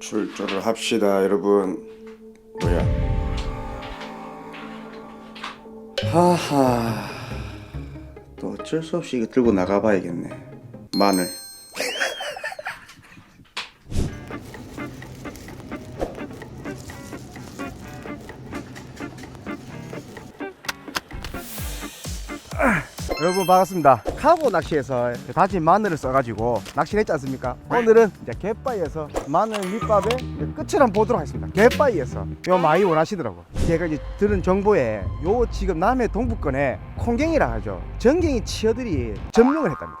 출조를 합시다 여러분. 뭐야? 하하. 또 어쩔 수 없이 이거 들고 나가봐야겠네. 마늘 여러분 반갑습니다. 카고 낚시에서 다진 마늘을 써가지고 낚시를 했지 않습니까? 오늘은 이제 갯바위에서 마늘 밑밥의 끝을 한번 보도록 하겠습니다. 갯바위에서 요 많이 원하시더라고. 제가 이제 들은 정보에 요 지금 남해 동부권에 콩갱이라 하죠. 전갱이 치어들이 점령을 했답니다.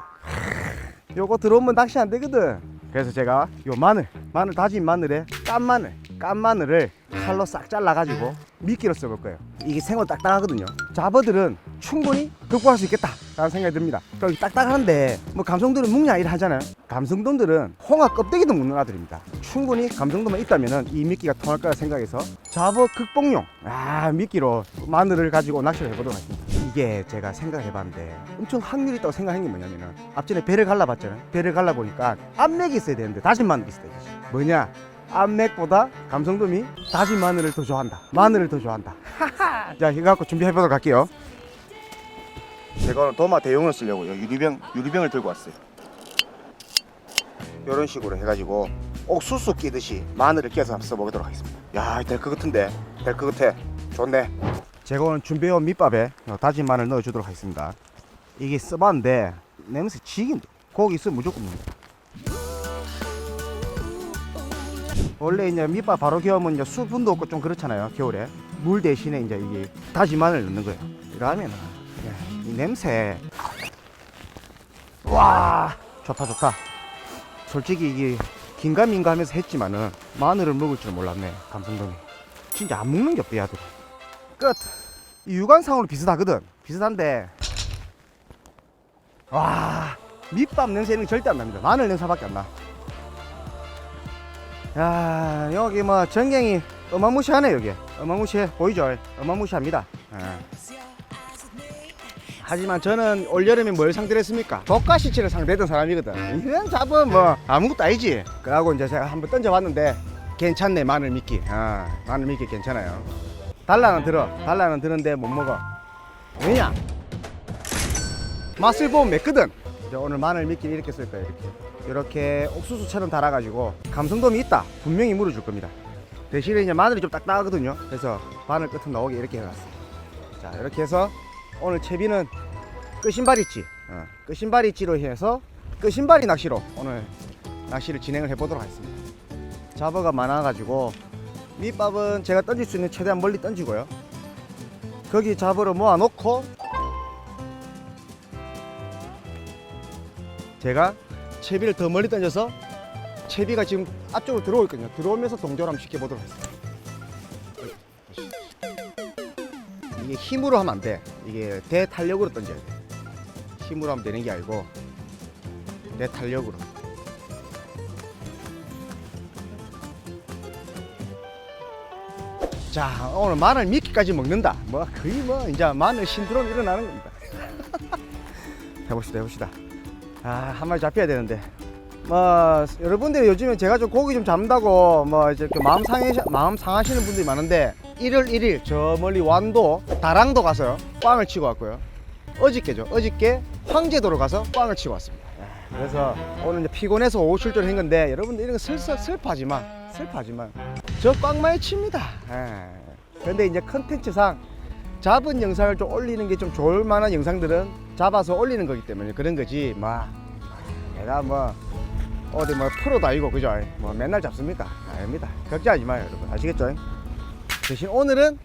요거 들어오면 낚시 안 되거든. 그래서 제가 요 마늘, 마늘 다진 마늘에 깐 마늘, 깐 마늘을 칼로 싹 잘라가지고 미끼로 써볼 거예요. 이게 생으로 딱딱하거든요. 잡어들은 충분히 극복할 수 있겠다 라는 생각이 듭니다. 그럼 딱딱한데 뭐 감성도는 묵냐 이래 하잖아요. 감성돔들은 홍합 껍데기도 묵는 아들입니다. 충분히 감성도만 있다면은 이 미끼가 통할 거라 생각해서 잡어 극복용 아 미끼로 마늘을 가지고 낚시를 해보도록 하겠습니다. 이게 제가 생각해봤는데 엄청 확률이 있다고 생각한 게 뭐냐면은 앞전에 배를 갈라봤잖아요. 배를 갈라보니까 앞맥이 있어야 되는데 다진 마늘이 있어야 되지. 뭐냐? 앞맥보다 감성돔이 다진 마늘을 더 좋아한다. 마늘을 더 좋아한다. 자, 이거 갖고 준비해보도록 할게요. 제가 오늘 도마 대용을 쓰려고 요. 유리병, 유리병을 들고 왔어요. 이런 식으로 해가지고 옥수수 끼듯이 마늘을 한번 써보도록 하겠습니다. 야, 될 것 같은데, 될 것 같아. 좋네. 제가 오늘 준비해온 밑밥에 다진 마늘 넣어주도록 하겠습니다. 이게 써봤는데 냄새 지긴데 고기 있으면 무조건 먹는다. 원래 이제 밑밥 바로 겨우면 이제 수분도 없고 좀 그렇잖아요 겨울에. 물 대신에 이제 이게 다진 마늘 넣는 거예요. 이러면은 야, 이 냄새. 와 좋다 좋다. 솔직히 이게 긴가민가 하면서 했지만은 마늘을 먹을 줄 몰랐네 감성돔이. 진짜 안 먹는 게 없대 야들 끝이 유관상으로 비슷하거든. 비슷한데. 와 밑밥 냄새는 절대 안 납니다. 마늘 냄새밖에 안 나 야 여기 뭐 전갱이 어마무시하네 여기. 어마무시해 보이죠? 어마무시합니다. 예. 하지만 저는 올여름에 뭘 상대했습니까? 독가시치를 상대했던 사람이거든. 이건 잡은 뭐 아무것도 아니지. 그러고 이제 제가 한번 던져봤는데 괜찮네 마늘 미끼. 아, 마늘 미끼 괜찮아요. 달라는 들어. 달라는 드는데 못 먹어. 왜냐? 맛을 보면 맵거든 오늘 마늘 미끼를 이렇게 쓸 거예요 이렇게. 이렇게 옥수수처럼 달아가지고 감성돔이 있다 분명히 물어줄 겁니다. 대신에 이제 마늘이 좀 딱딱하거든요. 그래서 바늘 끝은 나오게 이렇게 해놨어요. 자 이렇게 해서 오늘 채비는 끝신바리찌 어, 끝신바리찌로 해서 끝신바리 낚시로 오늘 낚시를 진행을 해보도록 하겠습니다. 잡어가 많아가지고 밑밥은 제가 던질 수 있는 최대한 멀리 던지고요. 거기 잡어를 모아놓고 제가 채비를 더 멀리 던져서 채비가 지금 앞쪽으로 들어오고 있거든요. 들어오면서 동조를 한번 시켜보도록 하겠습니다. 이게 힘으로 하면 안 돼. 이게 대탄력으로 던져야 돼. 힘으로 하면 되는 게 아니고 대탄력으로. 자 오늘 마늘 미끼까지 먹는다. 뭐 거의 뭐 이제 마늘 신드롬 일어나는 겁니다. 해봅시다 해봅시다. 아, 한 마리 잡혀야 되는데. 뭐, 여러분들이 요즘에 제가 좀 고기 좀 잡는다고, 뭐, 이제 그 마음 상해, 마음 상하시는 분들이 많은데, 1월 1일, 저 멀리 완도, 다랑도 가서 꽝을 치고 왔고요. 어저께죠. 어저께 황제도로 가서 꽝을 치고 왔습니다. 아, 그래서 오늘 이제 피곤해서 오후 출전한 건데, 여러분들 이런 거 슬슬 슬퍼하지만, 슬퍼하지만, 저꽝 많이 칩니다. 예. 근데 이제 컨텐츠상 잡은 영상을 좀 올리는 게 좀 좋을 만한 영상들은 잡아서 올리는 거기 때문에 그런 거지. 뭐 내가 뭐 어디 뭐 프로도 아니고 그죠? 뭐 맨날 잡습니까? 아닙니다. 걱정하지 마요 여러분. 아시겠죠? 대신 오늘은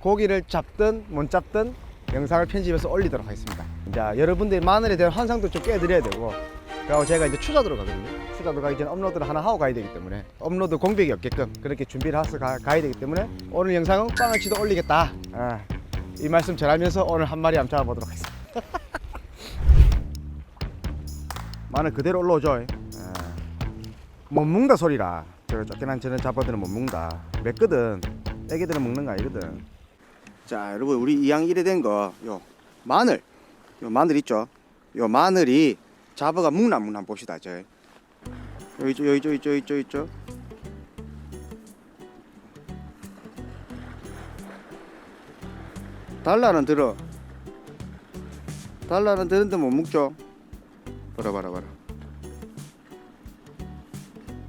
고기를 잡든 못 잡든 영상을 편집해서 올리도록 하겠습니다. 자 여러분들 마늘에 대한 환상도 좀 깨드려야 되고 그리고 제가 이제 추자도로 가거든요. 추자도 가기 전에 업로드를 하나 하고 가야 되기 때문에 업로드 공백이 없게끔 그렇게 준비를 해서 가, 가야 되기 때문에 오늘 영상은 빵을 치도 올리겠다. 아, 이 말씀 전하면서 오늘 한 마리 한번 잡아보도록 하겠습니다 마늘 그대로 올라오죠. 아, 못 먹는다 소리라. 저 쫓겨난 저는 잡아들은 못 먹는다 맵거든. 애기들은 먹는 거 아니거든. 자 여러분 우리 이양 이래 된거 요 마늘. 요 마늘 있죠? 요 마늘이 잡어가 묵나 묵나 봅시다 저 여기 있죠 여기 있죠 있죠 있죠 있죠? 달라는 들어. 달라는 들은데 못 묵죠 봐라 봐라 봐라.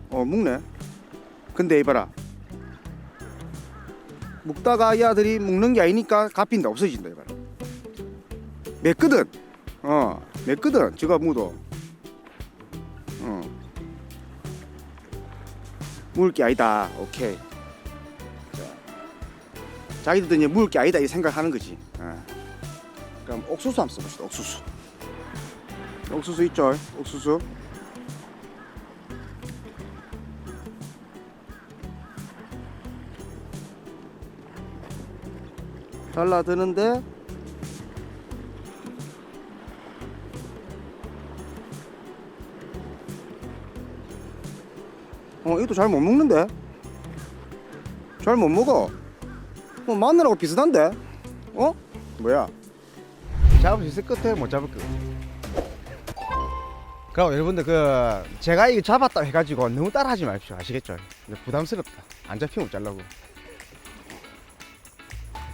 어 묵네. 근데 이봐라. 묵다가 이 아들이 묵는 게 아니니까 갚인다 없어진다 이봐라. 맵거든. 어 맵거든 저가 묵도. 어. 묵을 게 아니다 오케이. 자, 자기들도 이제 묵을 게 아니다 이 생각하는 거지. 어. 그럼 옥수수 한번 써봅시다 옥수수 옥수수 있죠? 옥수수? 달라드는데? 어 이것도 잘 못 먹는데? 잘 못 먹어. 뭐 마늘하고 비슷한데? 어? 뭐야? 잡을 수 있을 것 같아요 못 잡을 것 같아요 그럼 여러분들 그 제가 이거 잡았다 해가지고 너무 따라하지 마십시오. 아시겠죠? 부담스럽다. 안 잡히면 못 잘라고.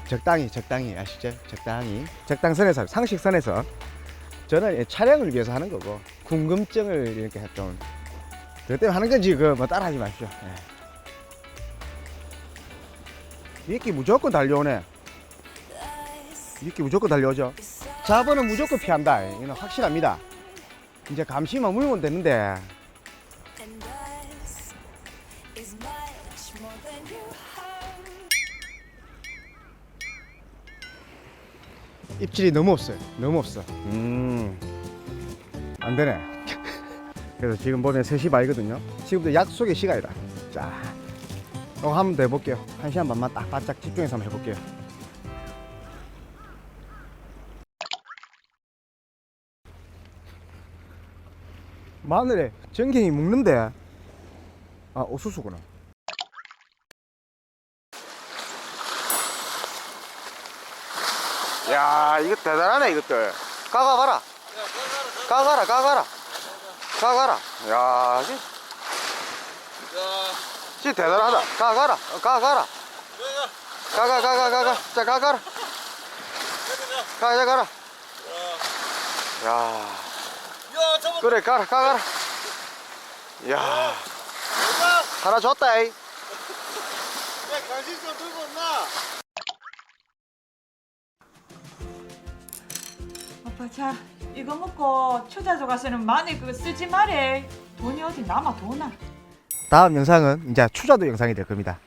적당히 적당히. 아시죠? 적당히. 적당선에서 상식선에서 저는 이 촬영을 위해서 하는 거고 궁금증을 이렇게 좀 때문에 하는 거지 그 뭐 따라하지 마십시오. 예. 이렇게 무조건 달려오네. 이렇게 무조건 달려오죠. 잡어는 무조건 피한다. 이건 확실합니다. 이제 감시만 물면 되는데. 입질이 너무 없어요. 너무 없어. 음. 안 되네. 그래서 지금 보면 3시 반이거든요. 지금도 약속의 시간이다. 자. 어, 한번 더 해볼게요. 한 시간 반만 딱 바짝 집중해서 한번 해볼게요. 마늘에 전갱이 묵는데. 아 옥수수구나. 야 이거 대단하네 이것들. 까가봐라. 까가라 까가라. 까가라. 야 진- 진짜 대단하다. 까가라 어, 까가라. 까가 까가 까가. 자 까가라. 까자. 가라. 야 야, 저거 그래 가라 가가라. 야. 하나 줬다 이. 내 간식 좀 들고 온나? 아빠 자 이거 먹고 초자조 가서는 마늘 그거 쓰지 말해. 돈이 어디 남아 도나 다음 영상은 이제 추자도 영상이 될 겁니다